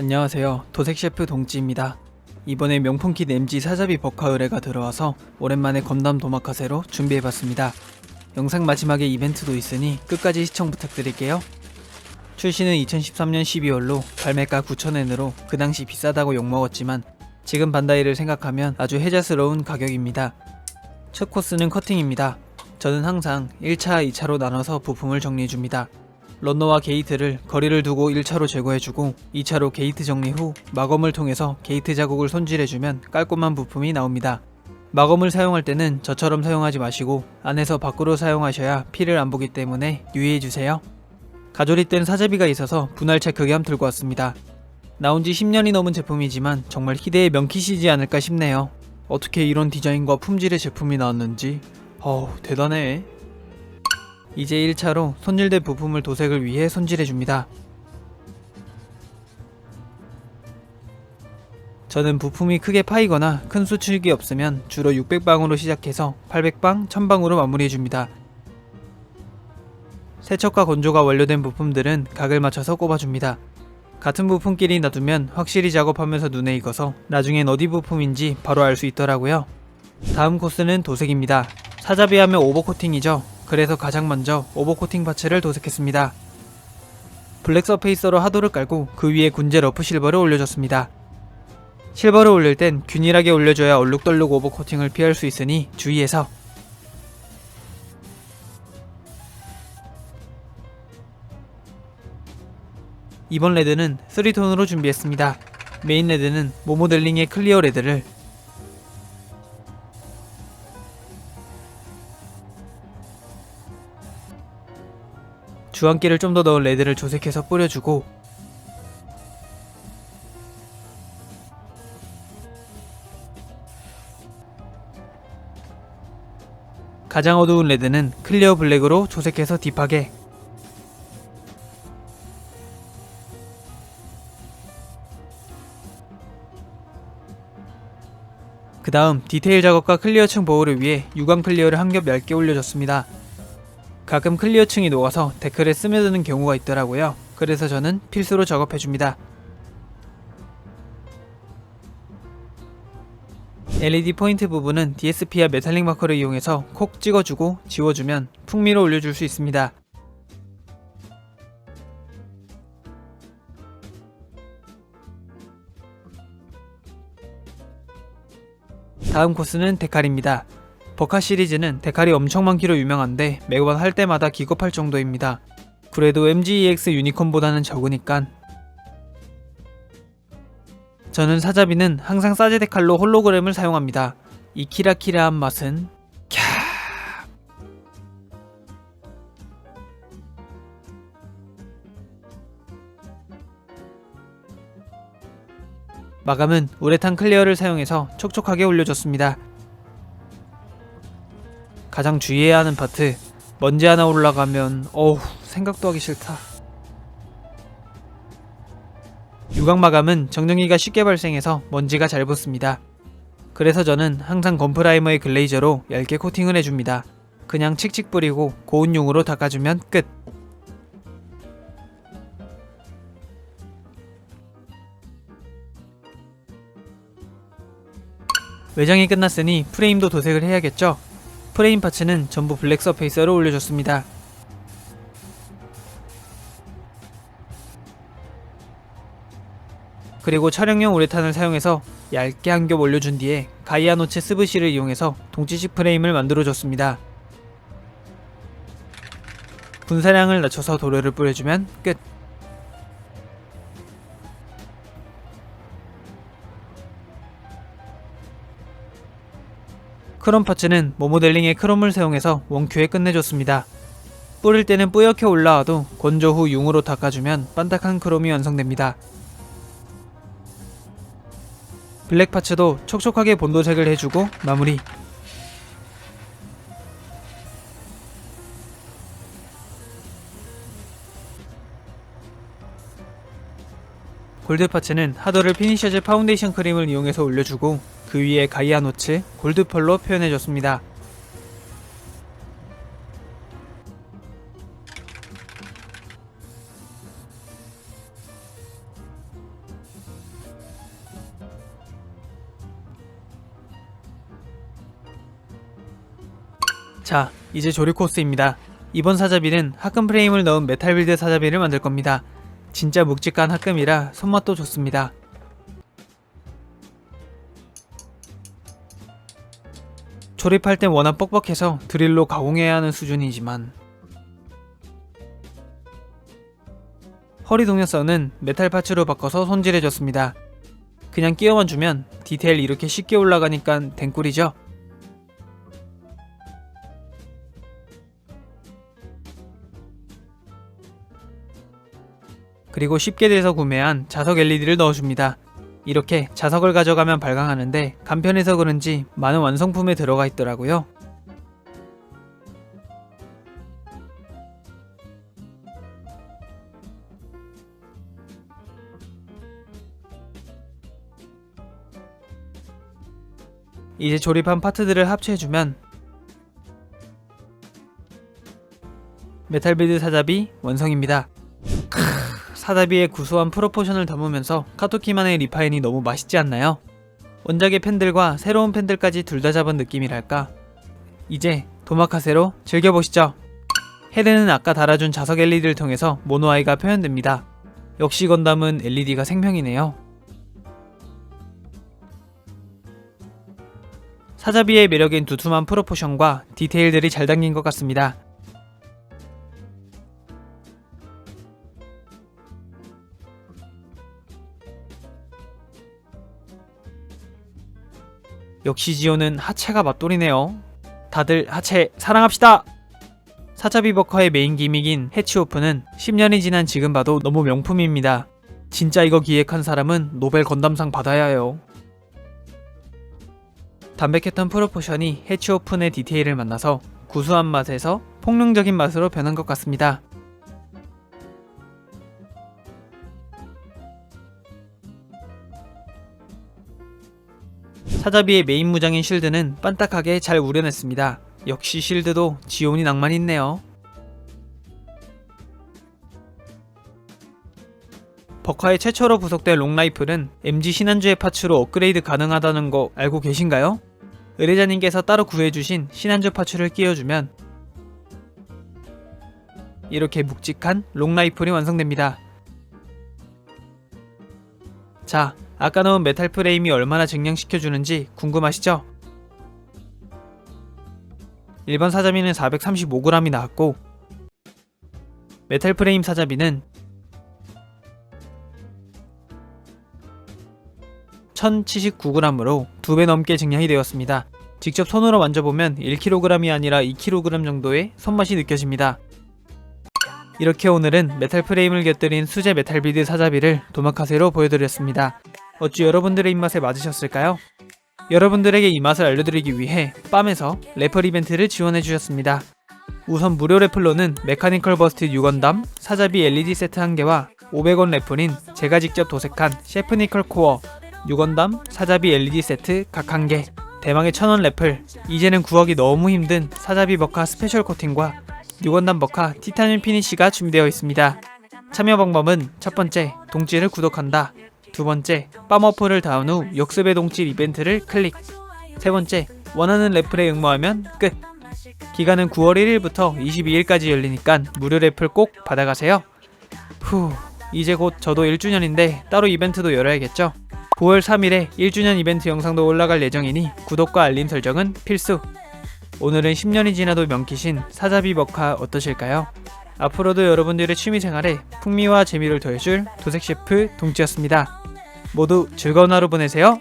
안녕하세요. 도색 셰프 동찌입니다. 이번에 명품킷 MG 사자비 버카 의뢰가 들어와서 오랜만에 건담 도마카세로 준비해봤습니다. 영상 마지막에 이벤트도 있으니 끝까지 시청 부탁드릴게요. 출시는 2013년 12월로 발매가 9,000엔으로 그 당시 비싸다고 욕먹었지만 지금 반다이를 생각하면 아주 혜자스러운 가격입니다. 첫 코스는 커팅입니다. 저는 항상 1차, 2차로 나눠서 부품을 정리해줍니다. 런너와 게이트를 거리를 두고 1차로 제거해주고 2차로 게이트 정리 후 마검을 통해서 게이트 자국을 손질해주면 깔끔한 부품이 나옵니다. 마검을 사용할 때는 저처럼 사용하지 마시고 안에서 밖으로 사용하셔야 피를 안 보기 때문에 유의해주세요. 가조리된 사제비가 있어서 분할 체크겸 들고 왔습니다. 나온 지 10년이 넘은 제품이지만 정말 희대의 명kit이지 않을까 싶네요. 어떻게 이런 디자인과 품질의 제품이 나왔는지 어우 대단해. 이제 1차로 손질된 부품을 도색을 위해 손질해줍니다. 저는 부품이 크게 파이거나 큰 수출기 없으면 주로 600방으로 시작해서 800방, 1000방으로 마무리해줍니다. 세척과 건조가 완료된 부품들은 각을 맞춰서 꼽아줍니다. 같은 부품끼리 놔두면 확실히 작업하면서 눈에 익어서 나중엔 어디 부품인지 바로 알 수 있더라고요. 다음 코스는 도색입니다. 사자비 하면 오버코팅이죠. 그래서 가장 먼저 오버코팅 파츠를 도색했습니다. 블랙 서페이서로 하도를 깔고 그 위에 군제 러프 실버를 올려줬습니다. 실버를 올릴 땐 균일하게 올려줘야 얼룩덜룩 오버코팅을 피할 수 있으니 주의해서 이번 레드는 3톤으로 준비했습니다. 메인 레드는 모모델링의 클리어 레드를 주황기를 좀 더 넣은 레드를 조색해서 뿌려주고 가장 어두운 레드는 클리어 블랙으로 조색해서 딥하게 그 다음 디테일 작업과 클리어층 보호를 위해 유광 클리어를 한 겹 얇게 올려줬습니다. 가끔 클리어층이 녹아서 데크에 스며드는 경우가 있더라고요. 그래서 저는 필수로 작업해줍니다. LED 포인트 부분은 DSP와 메탈릭 마커를 이용해서 콕 찍어주고 지워주면 풍미로 올려줄 수 있습니다. 다음 코스는 데칼입니다. 버카 시리즈는 데칼이 엄청 많기로 유명한데 매번 할 때마다 기겁할 정도입니다. 그래도 MGEX 유니콘보다는 적으니깐 저는 사자비는 항상 사제 데칼로 홀로그램을 사용합니다. 이 키라키라한 맛은 캬 마감은 우레탄 클리어를 사용해서 촉촉하게 올려줬습니다. 가장 주의해야 하는 파트. 먼지 하나 올라가면 어우 생각도 하기 싫다. 유광 마감은 정전기가 쉽게 발생해서 먼지가 잘 붙습니다. 그래서 저는 항상 건프라이머의 글레이저로 얇게 코팅을 해줍니다. 그냥 칙칙 뿌리고 고운 용으로 닦아주면 끝. 외장이 끝났으니 프레임도 도색을 해야겠죠 프레임 파츠는 전부 블랙 서페이서로 올려줬습니다. 그리고 촬영용 우레탄을 사용해서 얇게 한 겹 올려준 뒤에 가이아 노체 스브시를 이용해서 동지식 프레임을 만들어줬습니다. 분사량을 낮춰서 도료를 뿌려주면 끝! 크롬 파츠는 모모델링의 크롬을 사용해서 원큐에 끝내줬습니다. 뿌릴 때는 뿌옇게 올라와도 건조 후 융으로 닦아주면 반딱한 크롬이 완성됩니다. 블랙 파츠도 촉촉하게 본도색을 해주고 마무리 골드파츠는 하더를 피니셔즈 파운데이션 크림을 이용해서 올려주고 그 위에 가이아 노츠, 골드펄로 표현해줬습니다. 자, 이제 조립 코스입니다. 이번 사자비는 하큰 프레임을 넣은 메탈 빌드 사자비를 만들 겁니다. 진짜 묵직한 합금이라 손맛도 좋습니다. 조립할 땐 워낙 뻑뻑해서 드릴로 가공해야 하는 수준이지만 허리 동력선은 메탈 파츠로 바꿔서 손질해줬습니다. 그냥 끼워만 주면 디테일 이렇게 쉽게 올라가니까 댕꿀이죠. 그리고 쉽게 돼서 구매한 자석 LED를 넣어줍니다. 이렇게 자석을 가져가면 발광하는데 간편해서 그런지 많은 완성품에 들어가 있더라고요. 이제 조립한 파트들을 합체해주면 메탈 빌드 사자비 완성입니다. 크, 사자비의 구수한 프로포션을 담으면서 카토키만의 리파인이 너무 맛있지 않나요? 원작의 팬들과 새로운 팬들까지 둘 다 잡은 느낌이랄까. 이제 도마카세로 즐겨보시죠. 헤드는 아까 달아준 자석 LED를 통해서 모노아이가 표현됩니다. 역시 건담은 LED가 생명이네요. 사자비의 매력인 두툼한 프로포션과 디테일들이 잘 담긴 것 같습니다. 역시 지오는 하체가 맛돌이네요. 다들 하체 사랑합시다! 사자비 버커의 메인 기믹인 해치오프는 10년이 지난 지금 봐도 너무 명품입니다. 진짜 이거 기획한 사람은 노벨 건담상 받아야 해요. 담백했던 프로포션이 해치오픈의 디테일을 만나서 구수한 맛에서 폭력적인 맛으로 변한 것 같습니다. 사자비의 메인 무장인 실드는 빤딱하게 잘 우려냈습니다. 역시 실드도 지온이 낭만 있네요. 버카의 최초로 부속된 롱라이플은 MG 신한주의 파츠로 업그레이드 가능하다는 거 알고 계신가요? 의뢰자님께서 따로 구해주신 신한주 파츠를 끼워주면 이렇게 묵직한 롱라이플이 완성됩니다. 자, 아까 넣은 메탈 프레임이 얼마나 증량시켜주는지 궁금하시죠? 일반 사자비는 435g이 나왔고 메탈 프레임 사자비는 1079g으로 2배 넘게 증량이 되었습니다. 직접 손으로 만져보면 1kg이 아니라 2kg 정도의 손맛이 느껴집니다. 이렇게 오늘은 메탈 프레임을 곁들인 수제 메탈 비드 사자비를 도마카세로 보여드렸습니다. 어찌 여러분들의 입맛에 맞으셨을까요? 여러분들에게 이 맛을 알려드리기 위해 빰에서 래플 이벤트를 지원해 주셨습니다. 우선 무료 래플로는 메카니컬 버스트 6원담, 사자비 LED 세트 1개와 500원 래플인 제가 직접 도색한 셰프니컬 코어, 6원담, 사자비 LED 세트 각 1개, 대망의 1000원 래플, 이제는 구하기 너무 힘든 사자비 버카 스페셜 코팅과 6원담 버카 티타늄 피니쉬가 준비되어 있습니다. 참여 방법은 첫 번째, 동지를 구독한다. 두 번째, 빰 어플을 다운 후 역습의 동질 이벤트를 클릭. 세 번째, 원하는 래플에 응모하면 끝. 기간은 9월 1일부터 22일까지 열리니까 무료 래플 꼭 받아가세요. 후, 이제 곧 저도 1주년인데 따로 이벤트도 열어야겠죠? 9월 3일에 1주년 이벤트 영상도 올라갈 예정이니 구독과 알림 설정은 필수. 오늘은 10년이 지나도 명키신 사자비 버카 어떠실까요? 앞으로도 여러분들의 취미생활에 풍미와 재미를 더해줄 도색 셰프 동지였습니다. 모두 즐거운 하루 보내세요.